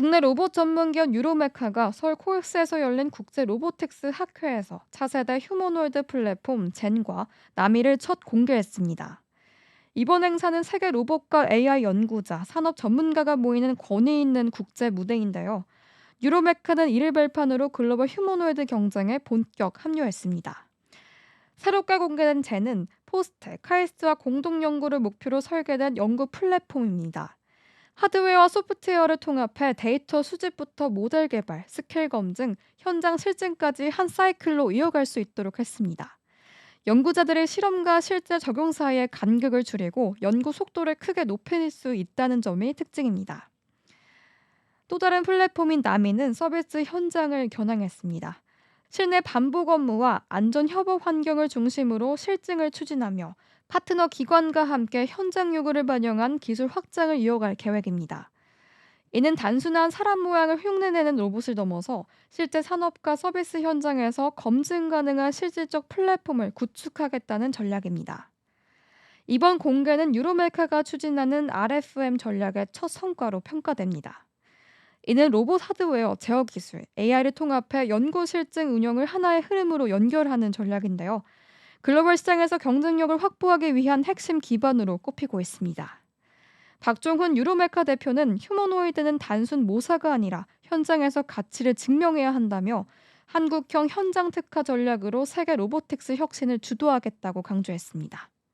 국내 로봇 전문 기업 유로메카가 서울 코엑스에서 열린 국제 로보틱스 학회에서 차세대 휴머노이드 플랫폼 젠과 나미를 첫 공개했습니다. 이번 행사는 세계 로봇과 AI 연구자, 산업 전문가가 모이는 권위 있는 국제 무대인데요. 유로메카는 이를 발판으로 글로벌 휴머노이드 경쟁에 본격 합류했습니다. 새롭게 공개된 젠은 포스트, 카이스트와 공동 연구를 목표로 설계된 연구 플랫폼입니다. 하드웨어와 소프트웨어를 통합해 데이터 수집부터 모델 개발, 스킬 검증, 현장 실증까지 한 사이클로 이어갈 수 있도록 했습니다. 연구자들의 실험과 실제 적용 사이의 간격을 줄이고 연구 속도를 크게 높일 수 있다는 점이 특징입니다. 또 다른 플랫폼인 나미는 서비스 현장을 겨냥했습니다. 실내 반복 업무와 안전 협업 환경을 중심으로 실증을 추진하며 파트너 기관과 함께 현장 요구를 반영한 기술 확장을 이어갈 계획입니다. 이는 단순한 사람 모양을 흉내내는 로봇을 넘어서 실제 산업과 서비스 현장에서 검증 가능한 실질적 플랫폼을 구축하겠다는 전략입니다. 이번 공개는 유로메카가 추진하는 RFM 전략의 첫 성과로 평가됩니다. 이는 로봇 하드웨어, 제어 기술, AI를 통합해 연구 실증 운영을 하나의 흐름으로 연결하는 전략인데요. 글로벌 시장에서 경쟁력을 확보하기 위한 핵심 기반으로 꼽히고 있습니다. 박종훈 유로메카 대표는 휴머노이드는 단순 모사가 아니라 현장에서 가치를 증명해야 한다며 한국형 현장 특화 전략으로 세계 로보틱스 혁신을 주도하겠다고 강조했습니다.